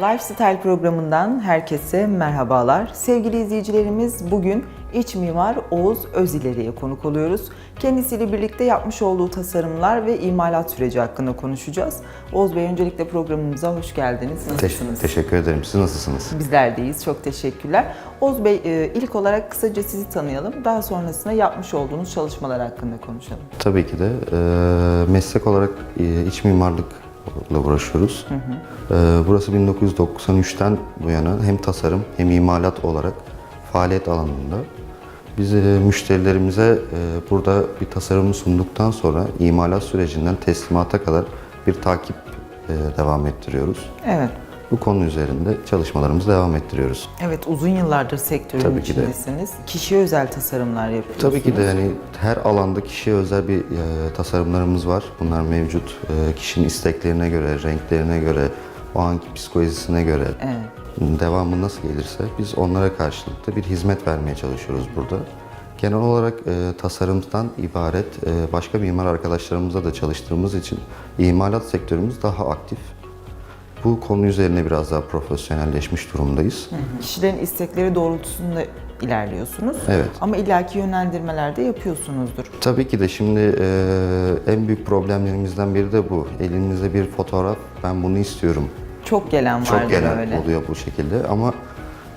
Lifestyle programından herkese merhabalar. Sevgili izleyicilerimiz bugün iç mimar Oğuz Özileri'ye konuk oluyoruz. Kendisiyle birlikte yapmış olduğu tasarımlar ve imalat süreci hakkında konuşacağız. Oğuz Bey öncelikle programımıza hoş geldiniz. Nasılsınız? teşekkür ederim. Siz nasılsınız? Bizler deyiz. Çok teşekkürler. Oğuz Bey e, ilk olarak kısaca sizi tanıyalım. Daha sonrasında yapmış olduğunuz çalışmalar hakkında konuşalım. Tabii ki de e, meslek olarak e, iç mimarlıkla uğraşıyoruz. E, burası 1993'ten bu yana hem tasarım hem imalat olarak faaliyet alanında. Biz e, müşterilerimize e, burada bir tasarımı sunduktan sonra imalat sürecinden teslimata kadar bir takip e, devam ettiriyoruz. Evet. Bu konu üzerinde çalışmalarımızı devam ettiriyoruz. Evet uzun yıllardır sektörün Tabii ki de. içindesiniz. Kişiye özel tasarımlar yapıyorsunuz. Tabii ki de yani her alanda kişiye özel bir e, tasarımlarımız var. Bunlar mevcut. E, kişinin isteklerine göre, renklerine göre, o anki psikolojisine göre Evet. devamı nasıl gelirse biz onlara karşılıklı bir hizmet vermeye çalışıyoruz burada. Genel olarak e, tasarımdan ibaret e, başka mimar arkadaşlarımızla da çalıştığımız için imalat sektörümüz daha aktif. Bu konu üzerine biraz daha profesyonelleşmiş durumdayız. Kişilerin istekleri doğrultusunda ilerliyorsunuz. Evet. Ama illaki yönlendirmeler de yapıyorsunuzdur. Tabii ki de şimdi e, en büyük problemlerimizden biri de bu. Elimizde bir fotoğraf, ben bunu istiyorum. Çok gelen Çok vardır gelen öyle. oluyor bu şekilde ama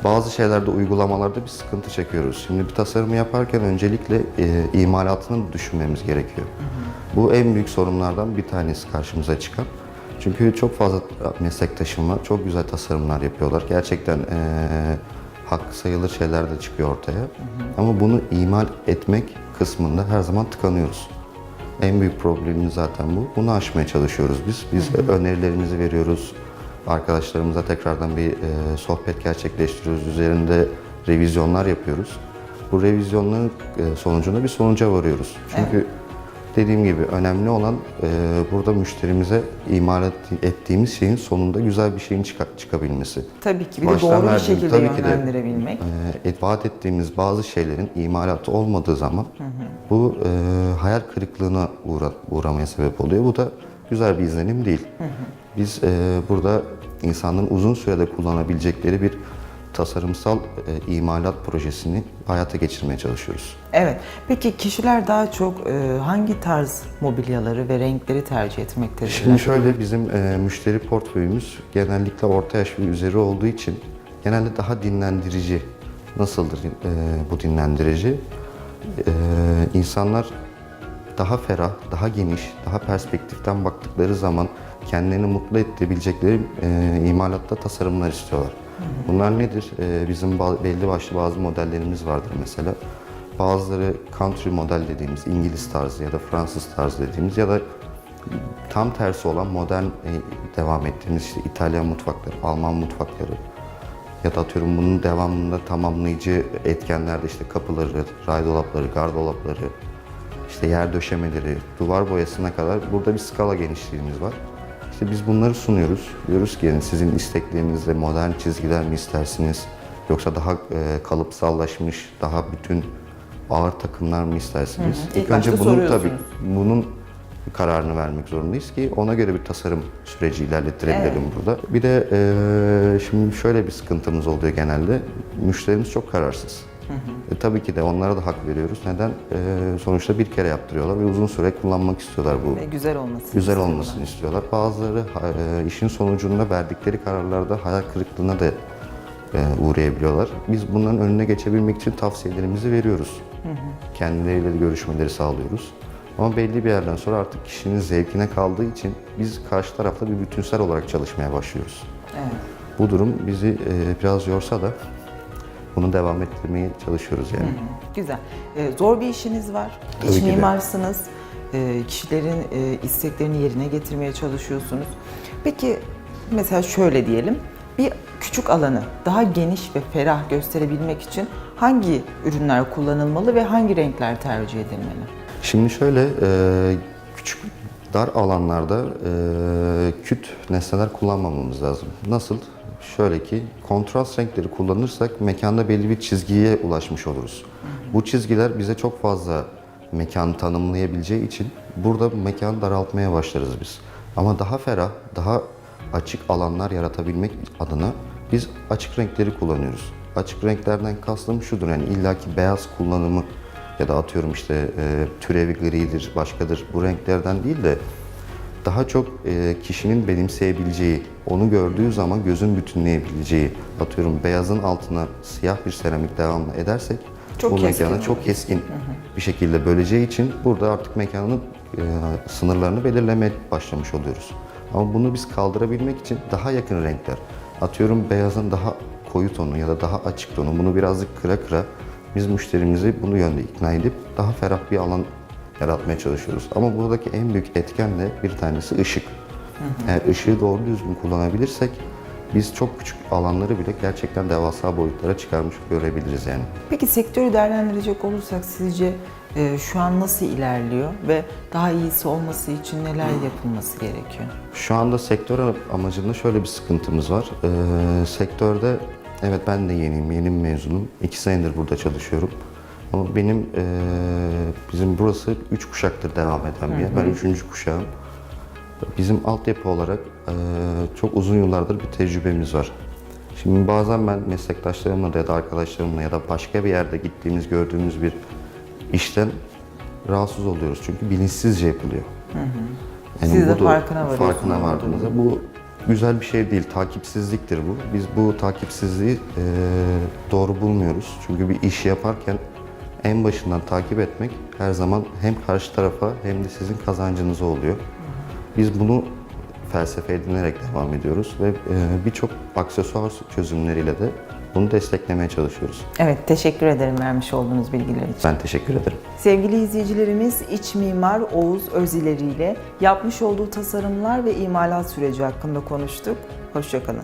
bazı şeylerde, uygulamalarda bir sıkıntı çekiyoruz. Şimdi bir tasarımı yaparken öncelikle e, imalatını düşünmemiz gerekiyor. Bu en büyük sorunlardan bir tanesi karşımıza çıkan. Çünkü çok fazla meslektaşım var, çok güzel tasarımlar yapıyorlar. Gerçekten e, hakkı sayılır şeyler de çıkıyor ortaya. Ama bunu imal etmek kısmında her zaman tıkanıyoruz. En büyük problemimiz zaten bu. Bunu aşmaya çalışıyoruz biz. Biz önerilerimizi veriyoruz. Arkadaşlarımıza tekrardan bir e, sohbet gerçekleştiriyoruz. Üzerinde revizyonlar yapıyoruz. Bu revizyonların sonucunda bir sonuca varıyoruz. Çünkü dediğim gibi önemli olan e, burada müşterimize imal et- ettiğimiz şeyin sonunda güzel bir şeyin çıka- çıkabilmesi. Tabii ki bir de Baştan doğru bir verdiğim- şekilde tabii ki de, yönlendirebilmek. e, vaat ettiğimiz bazı şeylerin imalatı olmadığı zaman bu e, hayal kırıklığına uğra, uğramaya sebep oluyor. Bu da güzel bir izlenim değil. Biz e, burada insanların uzun sürede kullanabilecekleri bir tasarımsal e, imalat projesini hayata geçirmeye çalışıyoruz. Evet. Peki kişiler daha çok e, hangi tarz mobilyaları ve renkleri tercih etmektedirler? Şimdi şöyle bizim e, müşteri portföyümüz genellikle orta yaş ve üzeri olduğu için genelde daha dinlendirici. Nasıldır e, bu dinlendirici? E, insanlar daha ferah, daha geniş, daha perspektiften baktıkları zaman kendilerini mutlu edebilecekleri e, imalatta tasarımlar istiyorlar. Bunlar nedir? E, bizim belli başlı bazı modellerimiz vardır mesela. Bazıları country model dediğimiz İngiliz tarzı ya da Fransız tarzı dediğimiz ya da tam tersi olan modern e, devam ettiğimiz işte İtalyan mutfakları, Alman mutfakları ya da atıyorum bunun devamında tamamlayıcı etkenlerde işte kapıları, ray dolapları, gardolapları, işte yer döşemeleri, duvar boyasına kadar burada bir skala genişliğimiz var. İşte biz bunları sunuyoruz. Diyoruz ki yani sizin isteklerinizde modern çizgiler mi istersiniz? Yoksa daha e, kalıpsallaşmış, daha bütün ağır takımlar mı istersiniz? hı. İlk başta bunun soruyorsunuz. tabii bunun kararını vermek zorundayız ki ona göre bir tasarım süreci ilerlettirebilelim burada. Bir de e, şimdi şöyle bir sıkıntımız oluyor genelde. Müşterimiz çok kararsız. E, tabii ki de onlara da hak veriyoruz. Neden? E, sonuçta bir kere yaptırıyorlar ve uzun süre kullanmak istiyorlar bu Ve güzel olması. güzel istiyorlar. olmasını istiyorlar. Bazıları e, işin sonucunda verdikleri kararlarda hayal kırıklığına da e, uğrayabiliyorlar. Biz bunların önüne geçebilmek için tavsiyelerimizi veriyoruz. Kendileriyle de görüşmeleri sağlıyoruz. Ama belli bir yerden sonra artık kişinin zevkine kaldığı için biz karşı tarafla bir bütünsel olarak çalışmaya başlıyoruz. Evet. Bu durum bizi e, biraz yorsa da bunu devam ettirmeye çalışıyoruz yani. Güzel. E, zor bir işiniz var. Tabii İç mimarsınız. E, kişilerin e, isteklerini yerine getirmeye çalışıyorsunuz. Peki mesela şöyle diyelim, bir küçük alanı daha geniş ve ferah gösterebilmek için hangi ürünler kullanılmalı ve hangi renkler tercih edilmeli? Şimdi şöyle e, küçük dar alanlarda e, küt nesneler kullanmamamız lazım. Nasıl? Şöyle ki kontrast renkleri kullanırsak mekanda belli bir çizgiye ulaşmış oluruz. Bu çizgiler bize çok fazla mekan tanımlayabileceği için burada mekanı daraltmaya başlarız biz. Ama daha ferah, daha açık alanlar yaratabilmek adına biz açık renkleri kullanıyoruz. Açık renklerden kastım şudur yani illaki beyaz kullanımı ya da atıyorum işte e, türevi gridir, başkadır bu renklerden değil de daha çok e, kişinin benimseyebileceği, onu gördüğü zaman gözün bütünleyebileceği, atıyorum beyazın altına siyah bir seramik devamlı edersek Çok bu keskin olur. çok keskin bir şekilde böleceği için burada artık mekanın e, sınırlarını belirlemeye başlamış oluyoruz. Ama bunu biz kaldırabilmek için daha yakın renkler, atıyorum beyazın daha koyu tonu ya da daha açık tonu, bunu birazcık kıra kıra biz müşterimizi bunu yönde ikna edip daha ferah bir alan yaratmaya çalışıyoruz. Ama buradaki en büyük etken de bir tanesi ışık. Eğer ışığı doğru düzgün kullanabilirsek biz çok küçük alanları bile gerçekten devasa boyutlara çıkarmış görebiliriz yani. Peki sektörü değerlendirecek olursak sizce e, şu an nasıl ilerliyor ve daha iyisi olması için neler yapılması gerekiyor? Şu anda sektör amacında şöyle bir sıkıntımız var. Ee, sektörde evet ben de yeniyim, yeni mezunum. İki senedir burada çalışıyorum. Ama benim ee, bizim burası üç kuşaktır devam eden bir yer. Ben üçüncü kuşağım. Bizim altyapı olarak ee, çok uzun yıllardır bir tecrübemiz var. Şimdi bazen ben meslektaşlarımla ya da arkadaşlarımla ya da başka bir yerde gittiğimiz, gördüğümüz bir işten rahatsız oluyoruz. Çünkü bilinçsizce yapılıyor. Siz de bu da- farkına varıyorsunuz Farkına bu vardığınızda bu güzel bir şey değil, takipsizliktir bu. Biz bu takipsizliği e, doğru bulmuyoruz. Çünkü bir iş yaparken en başından takip etmek her zaman hem karşı tarafa hem de sizin kazancınıza oluyor. Biz bunu felsefe edinerek devam ediyoruz ve e, birçok aksesuar çözümleriyle de bunu desteklemeye çalışıyoruz. Evet, teşekkür ederim vermiş olduğunuz bilgiler için. Ben teşekkür ederim. Sevgili izleyicilerimiz, iç mimar Oğuz Özileri ile yapmış olduğu tasarımlar ve imalat süreci hakkında konuştuk. Hoşçakalın.